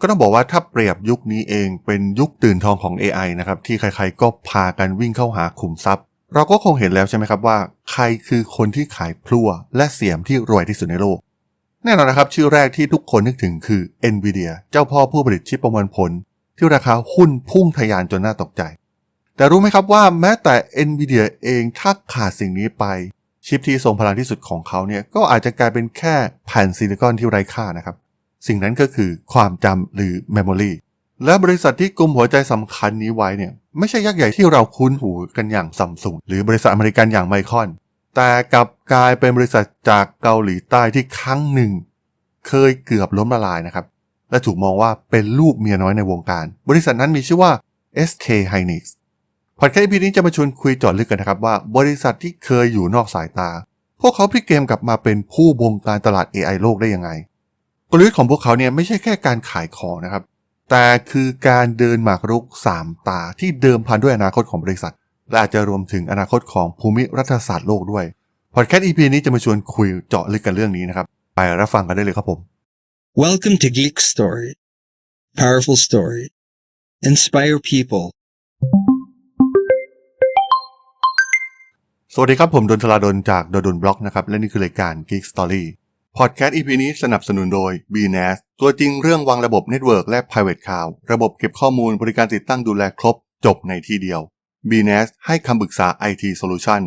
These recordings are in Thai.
ก็ต้องบอกว่าถ้าเปรียบยุคนี้เองเป็นยุคตื่นทองของ AI นะครับที่ใครๆก็พากันวิ่งเข้าหาขุมทรัพย์ เราก็คงเห็นแล้วใช่ไหมครับว่า ใครคือคนที่ขายพลั่วและเสียมที่รวยที่สุดในโลก แน่นอนนะครับ ชื่อแรกที่ทุกคนนึกถึงคือ NVIDIA เจ้าพ่อผู้ผลิตชิปประมวลผล ที่ราคาหุ้นพุ่งทะยานจนน่าตกใจ แต่รู้ไหมครับว่าแม้แต่ NVIDIA เองถ้าขาดสิ่งนี้ไป ชิปที่ทรงพลังที่สุดของเขาเนี่ยก็อาจจะกลายเป็นแค่แผ่นซิลิคอนที่ไร้ค่านะครับ สิ่งนั้นก็คือความจำหรือ Memory และบริษัทที่กลุ่มหัวใจสำคัญนี้ไว้เนี่ยไม่ใช่ยักษ์ใหญ่ที่เราคุ้นหูกันอย่างซัมซุงหรือบริษัทอเมริกันอย่างไมคอน แต่กลับกลายเป็นบริษัทจากเกาหลีใต้ที่ครั้งหนึ่ง เคยเกือบล้มละลายนะครับ และถูกมองว่าเป็นลูกเมียน้อยในวงการ บริษัทนั้นมีชื่อว่า SK Hynix พอดแคสต์พีนี้จะมาชวนคุยจอดลึกกันนะครับว่า บริษัทที่เคยอยู่นอกสายตา พวกเขาพลิกเกมกลับมาเป็นผู้บงการตลาด AI โลกได้ยังไง กลยุทธ์ของพวกเขาเนี่ยไม่ใช่แค่การขายของนะครับ แต่คือการเดินหมากรุก 3 ตาที่เดิมพันด้วยอนาคตของบริษัท และอาจจะรวมถึงอนาคตของภูมิรัฐศาสตร์โลกด้วยพอดแคสต์ EP นี้จะมาชวนคุยเจาะลึกกันเรื่องนี้นะครับ ไปรับฟังกันได้เลยครับผม Welcome to Geek Story. Powerful story. Inspire people. สวัสดีครับผมดนทลาดนจากดนบล็อกนะครับ และนี่คือรายการ Geek Story พอดแคสต์ EP นี้สนับสนุนโดย BNAS ตัวจริงเรื่องวางระบบ Network และ Private Cloud ระบบเก็บข้อมูลบริการติดตั้งดูแลครบ จบในที่เดียว BNAS ให้คำปรึกษา IT Solution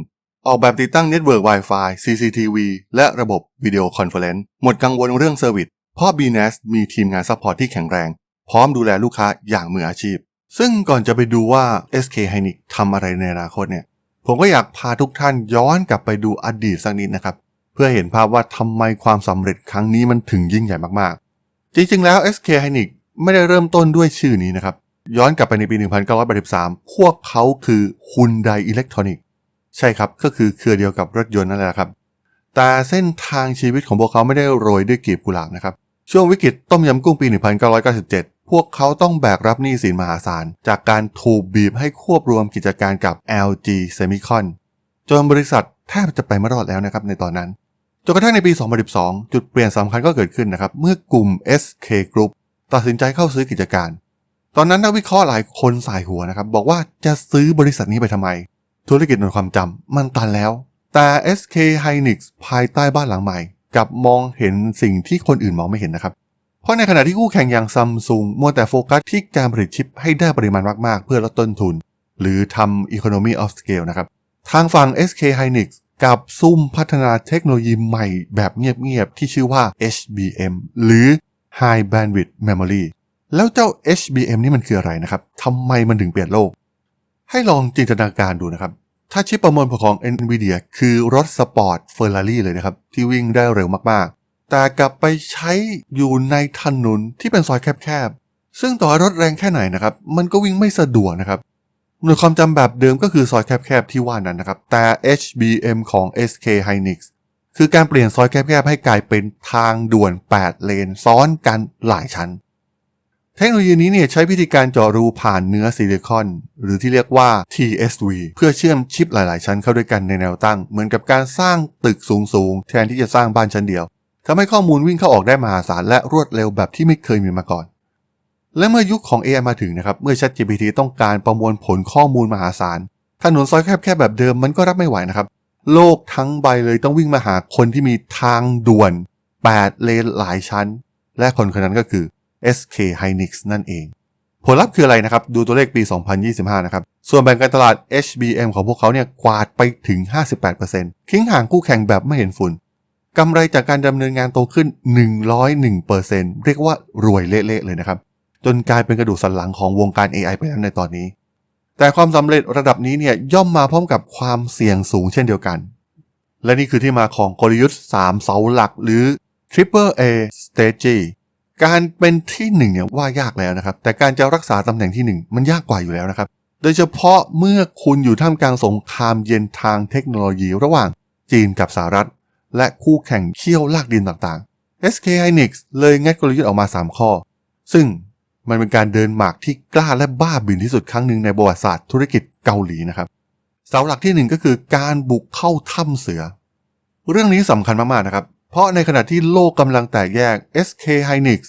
ออกแบบติดตั้ง Network Wi-Fi CCTV และระบบวิดีโอคอนเฟอเรนซ์หมดกังวลเรื่องเซอร์วิสเพราะ BNAS มีทีมงานซัพพอร์ตที่แข็งแรง พร้อมดูแลลูกค้าอย่างมืออาชีพ ซึ่งก่อนจะไปดูว่า SK Hynix ทำอะไรในอนาคตเนี่ยผมก็อยากพาทุกท่านย้อนกลับไปดูอดีตสักนิดนะครับ พื่อเห็นภาพว่าทำไมความสำเร็จครั้งนี้มันถึงยิ่งใหญ่มากๆ จริงๆแล้ว SK Hynix ไม่ได้เริ่มต้นด้วยชื่อนี้นะครับ ย้อนกลับไปในปี 1983 พวกเขาคือ Hyundai Electronic ใช่ครับ ก็คือเครือเดียวกับรถยนต์นั่นแหละครับ แต่เส้นทางชีวิตของพวกเขาไม่ได้โรยด้วยกีบกุหลาบนะครับ ช่วงวิกฤตต้มยำกุ้งปี 1997 พวกเขาต้องแบกรับหนี้สินมหาศาล จากการถูกบีบให้ควบรวมกิจการกับ LG Semicon จนบริษัทแทบจะไปไม่รอดแล้วนะครับในตอนนั้น จนกระทั่งในปี 2012 จุดเปลี่ยนสำคัญก็เกิดขึ้นนะครับ เมื่อกลุ่ม SK Group ตัดสินใจเข้าซื้อกิจการ ตอนนั้นนักวิเคราะห์หลายคนสายหัวนะครับ บอกว่าจะซื้อบริษัทนี้ไปทำไม ธุรกิจหน่วยความจำมันตันแล้ว แต่ SK Hynix ภายใต้บ้านหลังใหม่กับมองเห็นสิ่งที่คนอื่นมองไม่เห็นนะครับ เพราะในขณะที่คู่แข่งอย่างซัมซุงมัวแต่โฟกัสที่การผลิตชิปให้ได้ปริมาณมากๆ เพื่อลดต้นทุน หรือทำ economy of scale นะครับ ทางฝั่ง SK Hynix กับซุ่มพัฒนาเทคโนโลยีใหม่แบบเงียบๆ ที่ชื่อว่า HBM หรือ High Bandwidth Memory แล้วเจ้า HBM นี่มันคืออะไรนะครับ ทำไมมันถึงเปลี่ยนโลก ให้ลองจินตนาการดูนะครับ ถ้าชิปประมวลผลของ NVIDIA คือรถสปอร์ตเฟอร์รารี่เลยนะครับ ที่วิ่งได้เร็วมากๆ แต่กลับไปใช้อยู่ในถนนที่เป็นซอยแคบๆ ซึ่งต่อรถแรงแค่ไหนนะครับ มันก็วิ่งไม่สะดวกนะครับ หน่วยความจำแบบเดิมก็คือซอยแคบๆที่ว่านั้นนะครับ แต่ HBM ของ SK Hynix คือการเปลี่ยนซอยแคบๆให้กลายเป็นทางด่วน 8 เลนซ้อนกันหลายชั้น เทคโนโลยีนี้เนี่ยใช้วิธีการเจาะรูผ่านเนื้อซิลิคอน หรือที่เรียกว่า TSV เพื่อเชื่อมชิปหลายๆ ชั้นเข้าด้วยกันในแนวตั้ง เหมือนกับการสร้างตึกสูงๆ แทนที่จะสร้างบ้านชั้นเดียวทำให้ข้อมูลวิ่งเข้าออกได้มหาศาลและรวดเร็วแบบที่ไม่เคยมีมาก่อน และเมื่อยุคของ AI มาถึงนะครับ เมื่อ ChatGPT ต้องการประมวลผลข้อมูลมหาศาล ถนนซอยแคบๆแบบเดิมมันก็รับไม่ไหวนะครับ โลกทั้งใบเลยต้องวิ่งมาหาคนที่มีทางด่วน 8 เลนหลายชั้น และคนคนนั้นก็คือ SK Hynix นั่นเอง ผลลัพธ์คืออะไรนะครับ ดูตัวเลขปี 2025 นะครับ ส่วนแบ่งการตลาด HBM ของพวกเขาเนี่ยกวาดไปถึง 58%ทิ้งห่างคู่แข่งแบบไม่เห็นฝุ่นกำไรจากการดำเนินงานโตขึ้น 101%เรียกว่ารวยเละๆเลยนะครับ จนกลายเป็นกระดูกสันหลังของวงการ AI ไปแล้วในตอนนี้ แต่ความสำเร็จระดับนี้เนี่ยย่อมมาพร้อมกับความเสี่ยงสูงเช่นเดียวกัน และนี่คือที่มาของกลยุทธ์ 3 เสาหลักหรือ Triple A Strategy การเป็นที่หนึ่งเนี่ยว่ายากแล้วนะครับ แต่การจะรักษาตำแหน่งที่หนึ่งมันยากกว่าอยู่แล้วนะครับ โดยเฉพาะเมื่อคุณอยู่ท่ามกลางสงครามเย็นทางเทคโนโลยีระหว่างจีนกับสหรัฐ และคู่แข่งเขี้ยวลากดินต่างๆ SK Hynix เลยงัดกลยุทธ์ออกมา 3 ข้อ ซึ่ง มันเป็นการเดินหมากที่กล้าและบ้าบินที่สุดครั้งหนึ่งในประวัติศาสตร์ธุรกิจเกาหลีนะครับเสาหลักที่หนึ่งก็คือการบุกเข้าถ้ำเสือ เรื่องนี้สำคัญมากๆนะครับ เพราะในขณะที่โลกกำลังแตกแยก SK Hynix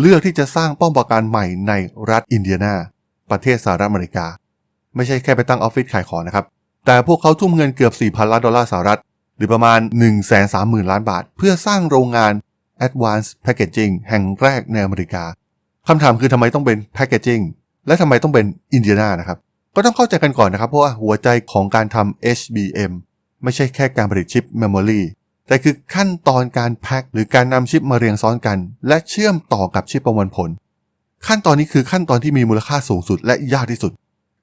เลือกที่จะสร้างป้อมปราการใหม่ในรัฐอินเดียนา ประเทศสหรัฐอเมริกา ไม่ใช่แค่ไปตั้งออฟฟิศขายของนะครับ แต่พวกเขาทุ่มเงินเกือบ 4,000 ล้านดอลลาร์สหรัฐ หรือประมาณ 130,000 ล้านบาท เพื่อสร้างโรงงาน Advanced Packaging แห่งแรกในอเมริกา คำถามคือทำไมต้องเป็น Packaging และทำไมต้องเป็นอินเดียนานะครับ ก็ต้องเข้าใจกันก่อนนะครับ เพราะว่าหัวใจของการทำ HBM ไม่ใช่แค่การผลิตชิปเมมโมรีแต่คือขั้นตอนการแพ็คหรือการนำชิปมาเรียงซ้อนกัน และเชื่อมต่อกับชิปประมวลผล ขั้นตอนนี้คือขั้นตอนที่มีมูลค่าสูงสุดและยากที่สุด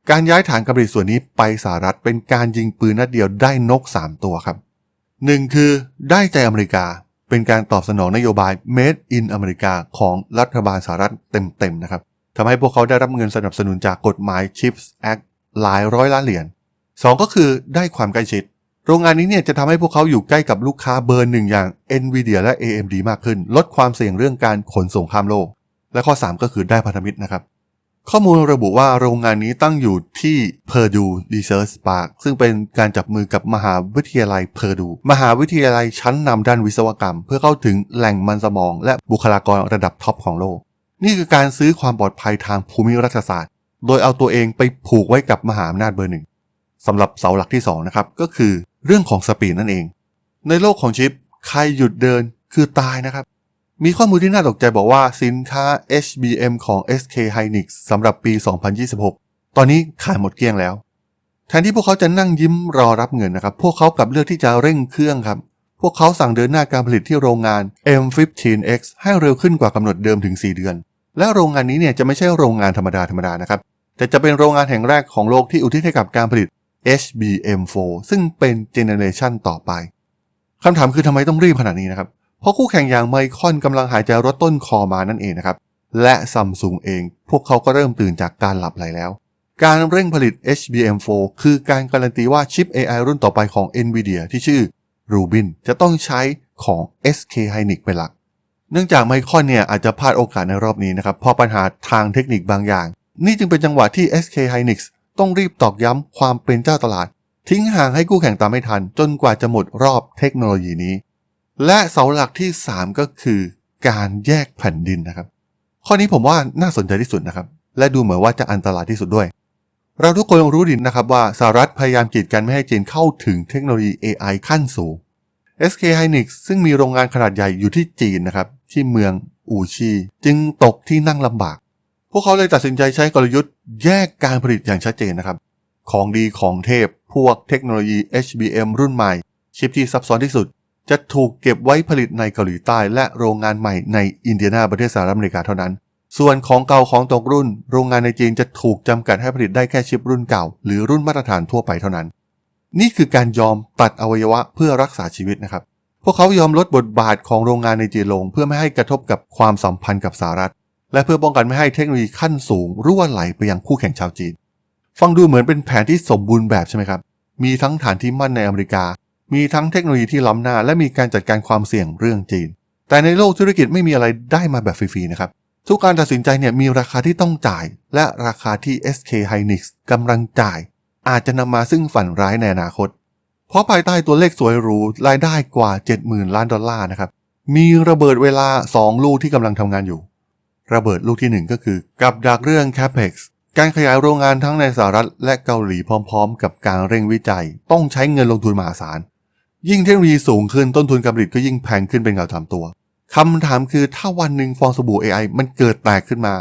การย้ายฐานการผลิตส่วนนี้ไปสหรัฐเป็นการยิงปืนนัดเดียวได้นก 3 ตัวครับ 1 คือได้ใจอเมริกา เป็นการตอบสนองนโยบาย Made in อเมริกาของรัฐบาลสหรัฐเต็มๆนะครับทำให้พวกเขาได้รับเงินสนับสนุนจากกฎหมาย CHIPS Act หลายร้อยล้านเหรียญ 2 ก็คือได้ความใกล้ชิด โรงงานนี้เนี่ยจะทำให้พวกเขาอยู่ใกล้กับลูกค้าเบอร์หนึ่งอย่าง NVIDIA และ AMD มากขึ้น ลดความเสี่ยงเรื่องการขนส่งข้ามโลก และข้อ 3 ก็คือได้พันธมิตรนะครับ ข้อมูลระบุว่าโรงงานนี้ตั้งอยู่ที่ Purdue Research Park ซึ่งเป็นการจับมือกับมหาวิทยาลัย Purdue มหาวิทยาลัยชั้นนำด้านวิศวกรรม เพื่อเข้าถึงแหล่งมันสมอง และบุคลากรระดับท็อปของโลก นี่คือการซื้อความปลอดภัยทางภูมิรัฐศาสตร์ โดยเอาตัวเองไปผูกไว้กับมหาอำนาจเบอร์หนึ่งสำหรับเสาหลักที่2นะครับก็คือเรื่องของสปีดนั่นเอง ในโลกของชิป ใครหยุดเดินคือตายนะครับ มีข้อมูลที่น่าตกใจบอกว่าสินค้า HBM ของ SK Hynix สำหรับปี 2026 ตอนนี้ขายหมดเกลี้ยงแล้ว แทนที่พวกเขาจะนั่งยิ้มรอรับเงินนะครับ พวกเขากลับเลือกที่จะเร่งเครื่องครับ พวกเขาสั่งเดินหน้าการผลิตที่โรงงาน M15X ให้เร็วขึ้นกว่ากำหนดเดิมถึง 4 เดือน และโรงงานนี้เนี่ยจะไม่ใช่โรงงานธรรมดาธรรมดานะครับ แต่จะเป็นโรงงานแห่งแรกของโลกที่อุทิศให้กับการผลิต HBM4 ซึ่งเป็นเจเนเรชันต่อไปคำถามคือทำไมต้องรีบขนาดนี้นะครับ เพราะคู่แข่งอย่างไมคอนกำลังหายใจรถต้นคอมานั่นเองนะครับ และซัมซุงเอง พวกเขาก็เริ่มตื่นจากการหลับไหลแล้ว การเร่งผลิต HBM4 คือการการันตีว่าชิป AI รุ่นต่อไปของ NVIDIA ที่ชื่อ Rubin จะต้องใช้ของ SK Hynix เป็นหลัก เนื่องจากไมคอนเนี่ยอาจจะพลาดโอกาสในรอบนี้นะครับเพราะปัญหาทางเทคนิคบางอย่าง นี่จึงเป็นจังหวะที่ SK Hynix ต้องรีบตอกย้ำความเป็นเจ้าตลาด ทิ้งห่างให้คู่แข่งตามไม่ทัน จนกว่าจะหมดรอบเทคโนโลยีนี้ และเสาหลักที่ 3 ก็คือการแยกแผ่นดินนะครับ ข้อนี้ผมว่าน่าสนใจที่สุดนะครับ และดูเหมือนว่าจะอันตรายที่สุดด้วย เราทุกคนรู้ดีนะครับว่าสหรัฐพยายามกีดกันไม่ให้จีนเข้าถึงเทคโนโลยี AI ขั้นสูง SK Hynix ซึ่งมีโรงงานขนาดใหญ่อยู่ที่จีนนะครับ ที่เมืองอูชีจึงตกที่นั่งลำบาก พวกเขาเลยตัดสินใจใช้กลยุทธ์แยกการผลิตอย่างชัดเจนนะครับ ของดีของเทพพวกเทคโนโลยี HBM รุ่นใหม่ ชิปที่ซับซ้อนที่สุด จะถูกเก็บไว้ผลิตในเกาหลีใต้ และโรงงานใหม่ในอินเดียนาประเทศสหรัฐอเมริกาเท่านั้น ส่วนของเก่าของตกรุ่น โรงงานในจีนจะถูกจำกัดให้ผลิตได้แค่ชิปรุ่นเก่า หรือรุ่นมาตรฐานทั่วไปเท่านั้น นี่คือการยอมตัดอวัยวะเพื่อรักษาชีวิตนะครับ พวกเขายอมลดบทบาทของโรงงานในจีนลง เพื่อไม่ให้กระทบกับความสัมพันธ์กับสหรัฐ และเพื่อป้องกันไม่ให้เทคโนโลยีขั้นสูงรั่วไหลไปยังคู่แข่งชาวจีน ฟังดูเหมือนเป็นแผนที่สมบูรณ์แบบใช่ไหมครับ มีทั้งฐานที่มั่นในอเมริกา มีทั้งเทคโนโลยีที่ล้ำหน้า และมีการจัดการความเสี่ยงเรื่องจีน แต่ในโลกธุรกิจไม่มีอะไรได้มาแบบฟรีๆนะครับ ทุกการตัดสินใจเนี่ยมีราคาที่ต้องจ่าย และราคาที่ SK Hynix กำลังจ่าย อาจจะนำมาซึ่งฝันร้ายในอนาคต เพราะภายใต้ตัวเลขสวยหรูรายได้กว่า 70,000 ล้านดอลลาร์นะครับ มีระเบิดเวลา 2 ลูกที่กำลังทำงานอยู่ ระเบิดลูกที่ 1 ก็คือ กับดักเรื่อง CAPEX การขยายโรงงานทั้งในสหรัฐและเกาหลีพร้อม ๆ กับการเร่งวิจัย ต้องใช้เงินลงทุนมหาศาล ยิ่งเทคโนโลยีสูงขึ้นต้นทุนการผลิตก็ยิ่งแพงขึ้นเป็นเงาตามตัวคำถามคือถ้าวันหนึ่งฟองสบู่ AI มันเกิดแตกขึ้นมา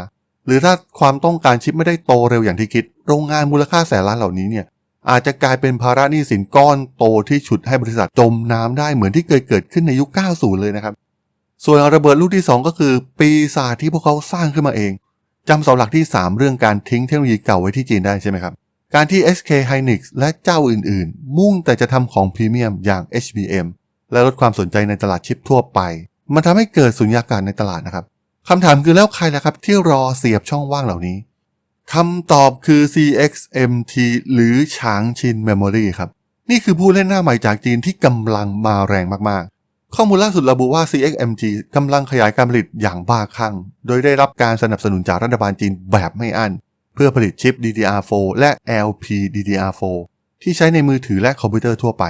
หรือถ้าความต้องการชิปไม่ได้โตเร็วอย่างที่คิด โรงงานมูลค่าแสนล้านเหล่านี้เนี่ยอาจจะกลายเป็นภาระหนี้สินก้อนโตที่ฉุดให้บริษัทจมน้ำได้เหมือนที่เคยเกิดขึ้นในยุค 90 เลยนะครับ ส่วนระเบิดลูกที่ 2 ก็คือ ปีศาจที่พวกเขาสร้างขึ้นมาเองจำเสาหลักที่ 3 เรื่องการทิ้งเทคโนโลยีเก่าไว้ที่จีนได้ใช่ไหมครับ การที่ SK Hynix และเจ้าอื่นๆ มุ่งแต่จะทำของพรีเมียมอย่าง HBM และลดความสนใจในตลาดชิปทั่วไป มันทำให้เกิดสุญญากาศในตลาดนะครับคำถามคือแล้วใครล่ะครับที่รอเสียบช่องว่างเหล่านี้คำตอบคือ CXMT หรือฉางชิน Memory ครับ นี่คือผู้เล่นหน้าใหม่จากจีนที่กำลังมาแรงมากๆ ข้อมูลล่าสุดระบุว่า CXMT กำลังขยายการผลิตอย่างบ้าคลั่ง โดยได้รับการสนับสนุนจากรัฐบาลจีนแบบไม่อั้น เพื่อผลิตชิป DDR4 และ LPDDR4 ที่ใช้ในมือถือและคอมพิวเตอร์ทั่วไป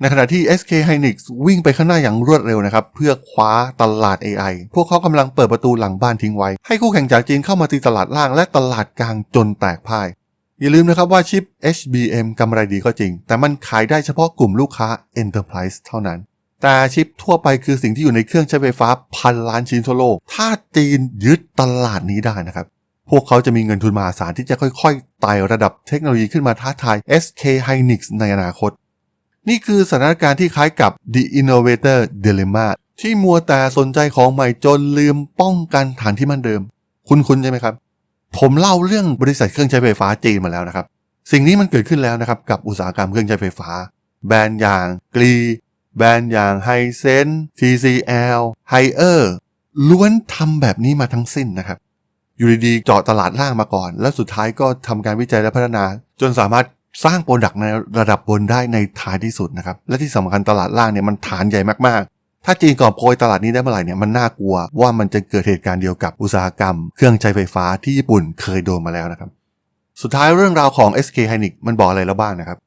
ในในขณะที่ SK Hynix วิ่งไปข้างหน้าอย่างรวดเร็วนะครับ เพื่อคว้าตลาด AI พวกเขากำลังเปิดประตูหลังบ้านทิ้งไว้ ให้คู่แข่งจากจีนเข้ามาตีตลาดล่างและตลาดกลางจนแตกพ่าย อย่าลืมนะครับว่าชิป HBM กำไรดีก็จริง แต่มันขายได้เฉพาะกลุ่มลูกค้า Enterprise เท่านั้นแต่ชิปทั่วไปคือสิ่งที่อยู่ในเครื่องใช้ไฟฟ้าพันล้านชิ้นทั่วโลก ถ้าจีนยึดตลาดนี้ได้นะครับ พวกเขาจะมีเงินทุนมหาศาลที่จะค่อยๆไต่ระดับเทคโนโลยีขึ้นมาท้าทาย SK Hynix ในอนาคต นี่คือสถานการณ์ที่คล้ายกับ The Innovator Dilemma ที่มัวแต่สนใจของใหม่จนลืมป้องกันฐานที่มั่นเดิม คุ้นๆใช่ไหมครับ ผมเล่าเรื่องบริษัทเครื่องใช้ไฟฟ้าจีนมาแล้วนะครับ สิ่งนี้มันเกิดขึ้นแล้วนะครับกับอุตสาหกรรมเครื่องใช้ไฟฟ้า แบรนด์อย่างกรีแบรนด์อย่างไฮเซน TCL ไฮเออร์ล้วนทำแบบนี้มาทั้งสิ้นนะครับ อยู่ดีๆเจาะตลาดล่างมาก่อน แล้วสุดท้ายก็ทำการวิจัยและพัฒนา จนสามารถสร้างโปรดักต์ในระดับบนได้ในท้ายที่สุดนะครับ และที่สำคัญตลาดล่างเนี่ยมันฐานใหญ่มากๆ ถ้าจีนกอบโกยตลาดนี้ได้เมื่อไหร่เนี่ยมันน่ากลัวว่ามันจะเกิดเหตุการณ์เดียวกับอุตสาหกรรม เครื่องใช้ไฟฟ้าที่ญี่ปุ่นเคยโดนมาแล้วนะครับ สุดท้ายเรื่องราวของ SK Hynix มันบอกอะไรแล้วบ้างนะครับ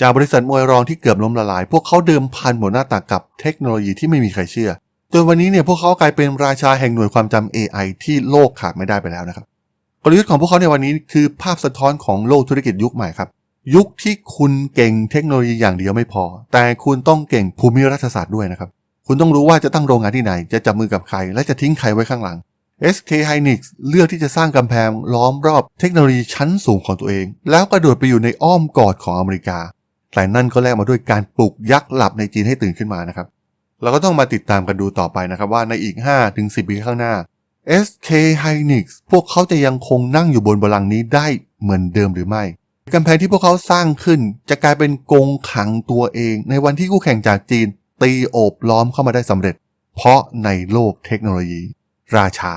จากบริษัทมวยรองที่เกือบล้มละลาย พวกเขาเดิมพันหมดหน้าตากับเทคโนโลยีที่ไม่มีใครเชื่อ จนวันนี้เนี่ยพวกเขากลายเป็นราชาแห่งหน่วยความจำ AI ที่โลกขาดไม่ได้ไปแล้วนะครับกลยุทธ์ของพวกเขาในวันนี้คือภาพสะท้อนของโลกธุรกิจยุคใหม่ครับ ยุคที่คุณเก่งเทคโนโลยีอย่างเดียวไม่พอ แต่คุณต้องเก่งภูมิรัฐศาสตร์ด้วยนะครับ คุณต้องรู้ว่าจะตั้งโรงงานที่ไหน จะจับมือกับใคร และจะทิ้งใครไว้ข้างหลัง SK Hynix เลือกที่จะสร้างกำแพงล้อมรอบเทคโนโลยีชั้นสูงของตัวเอง แล้วกระโดดไปอยู่ในอ้อมกอดของอเมริกา แต่นั่นก็แลกมาด้วยการปลุกยักษ์หลับในจีนให้ตื่นขึ้นมานะครับ เราก็ต้องมาติดตามกันดูต่อไปนะครับว่าในอีก 5-10 ปีข้างหน้า SK Hynix พวกเขาจะยังคงนั่งอยู่บนบัลลังก์นี้ได้เหมือนเดิมหรือไม่กำแพงที่พวกเขาสร้างขึ้นจะกลายเป็นกงขังตัวเอง ในวันที่คู่แข่งจากจีน ตีโอบล้อมเข้ามาได้สำเร็จ เพราะในโลกเทคโนโลยี ราชา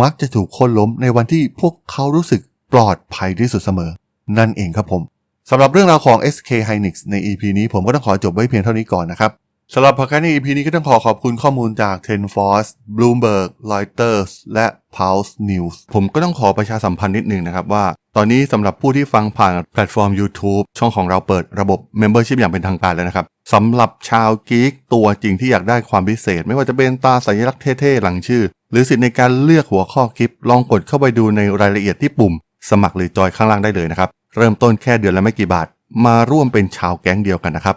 มักจะถูกโค่นล้มในวันที่พวกเขารู้สึกปลอดภัยที่สุดเสมอ นั่นเองครับผมสำหรับเรื่องราวของ SK Hynix ใน EP นี้ผมก็ต้องขอจบไว้เพียงเท่านี้ก่อนนะครับ สำหรับพอดแคสต์ใน EP นี้ก็ต้องขอขอบคุณข้อมูลจาก TenForce Bloomberg Reuters และ Pulse News ผมก็ต้องขอประชาสัมพันธ์นิดนึงนะครับว่า ตอนนี้สำหรับผู้ที่ฟังผ่านแพลตฟอร์ม YouTube ช่องของเราเปิดระบบ Membership อย่างเป็นทางการแล้วนะครับสำหรับชาวกีกตัวจริงที่อยากได้ความพิเศษ ไม่ว่าจะเป็นตาสัญลักษณ์เท่ๆ หลังชื่อ หรือสิทธิ์ในการเลือกหัวข้อคลิป ลองกดเข้าไปดูในรายละเอียดที่ปุ่ม สมัครหรือจอยข้างล่างได้เลยนะครับเริ่มต้นแค่เดือนละไม่กี่บาท มาร่วมเป็นชาวแก๊งเดียวกันนะครับ